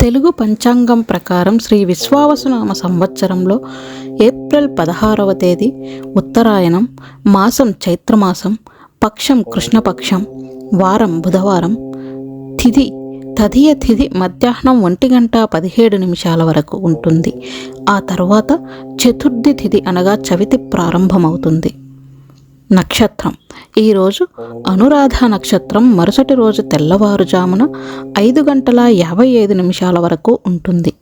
తెలుగు పంచాంగం ప్రకారం శ్రీ విశ్వావసునామ సంవత్సరంలో ఏప్రిల్ పదహారవ తేదీ ఉత్తరాయణం మాసం చైత్రమాసం పక్షం కృష్ణపక్షం వారం బుధవారం తిథి తదియ తిథి మధ్యాహ్నం ఒంటి గంట పదిహేడు నిమిషాల వరకు ఉంటుంది. ఆ తర్వాత చతుర్థి తిథి అనగా చవితి ప్రారంభమవుతుంది. నక్షత్రం. ఈరోజు అనురాధ నక్షత్రం మరుసటి రోజు తెల్లవారుజామున ఐదు గంటల యాభై ఐదు నిమిషాల వరకు ఉంటుంది.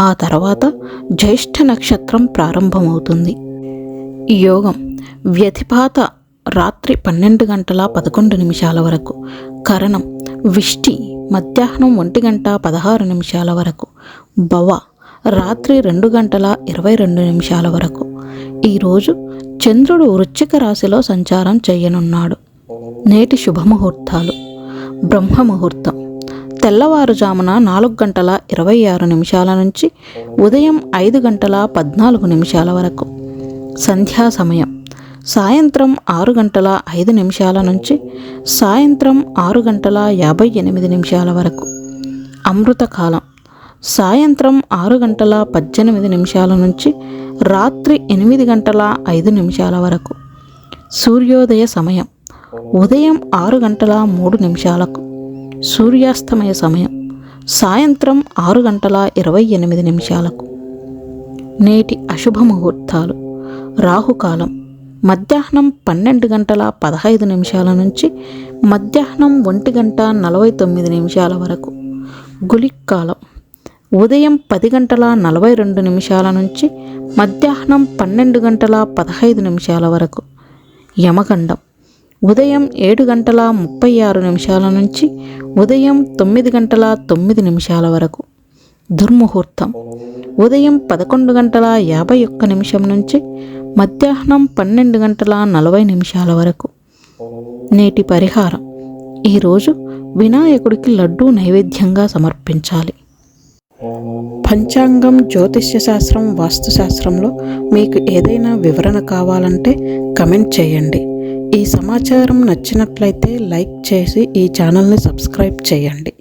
ఆ తర్వాత జ్యేష్ఠ నక్షత్రం ప్రారంభమవుతుంది. యోగం వ్యతిపాత రాత్రి పన్నెండు గంటల పదకొండు నిమిషాల వరకు. కరణం విష్టి మధ్యాహ్నం ఒంటి గంట పదహారు నిమిషాల వరకు. భవ రాత్రి రెండు గంటల ఇరవై రెండు నిమిషాల వరకు. ఈరోజు చంద్రుడు వృశ్చిక రాశిలో సంచారం చేయనున్నాడు. నేటి శుభముహూర్తాలు. బ్రహ్మ ముహూర్తం తెల్లవారుజామున నాలుగు గంటల ఇరవై ఆరు నిమిషాల నుంచి ఉదయం ఐదు గంటల పద్నాలుగు నిమిషాల వరకు. సంధ్యా సమయం. సాయంత్రం ఆరు గంటల ఐదు నిమిషాల నుంచి సాయంత్రం ఆరు గంటల యాభై ఎనిమిది నిమిషాల వరకు. అమృతకాలం. సాయంత్రం ఆరు గంటల పద్దెనిమిది నిమిషాల నుంచి రాత్రి ఎనిమిది గంటల ఐదు నిమిషాల వరకు. సూర్యోదయ సమయం. ఉదయం ఆరు గంటల మూడు నిమిషాలకు. సూర్యాస్తమయ సమయం. సాయంత్రం ఆరు గంటల ఇరవై ఎనిమిది నిమిషాలకు. నేటి అశుభ ముహూర్తాలు. రాహుకాలం. మధ్యాహ్నం పన్నెండు గంటల పదహైదు నిమిషాల నుంచి మధ్యాహ్నం ఒంటి గంట నలభై తొమ్మిది నిమిషాల వరకు. గులిక్కాలం ఉదయం పది గంటల నలభై రెండు నిమిషాల నుంచి మధ్యాహ్నం పన్నెండు గంటల పదహైదు నిమిషాల వరకు. యమగండం. ఉదయం ఏడు గంటల ముప్పై ఆరు నిమిషాల నుంచి ఉదయం తొమ్మిది గంటల తొమ్మిది నిమిషాల వరకు. దుర్ముహూర్తం. ఉదయం పదకొండు గంటల యాభై ఒక్క నిమిషం నుంచి మధ్యాహ్నం పన్నెండు గంటల నలభై నిమిషాల వరకు. నేటి పరిహారం. ఈరోజు వినాయకుడికి లడ్డూ నైవేద్యంగా సమర్పించాలి. పంచాంగం జ్యోతిష్య శాస్త్రం వాస్తుశాస్త్రంలో మీకు ఏదైనా వివరణ కావాలంటే కమెంట్ చేయండి. ఈ సమాచారం నచ్చినట్లయితే లైక్ చేసి ఈ ఛానల్ని సబ్స్క్రైబ్ చేయండి.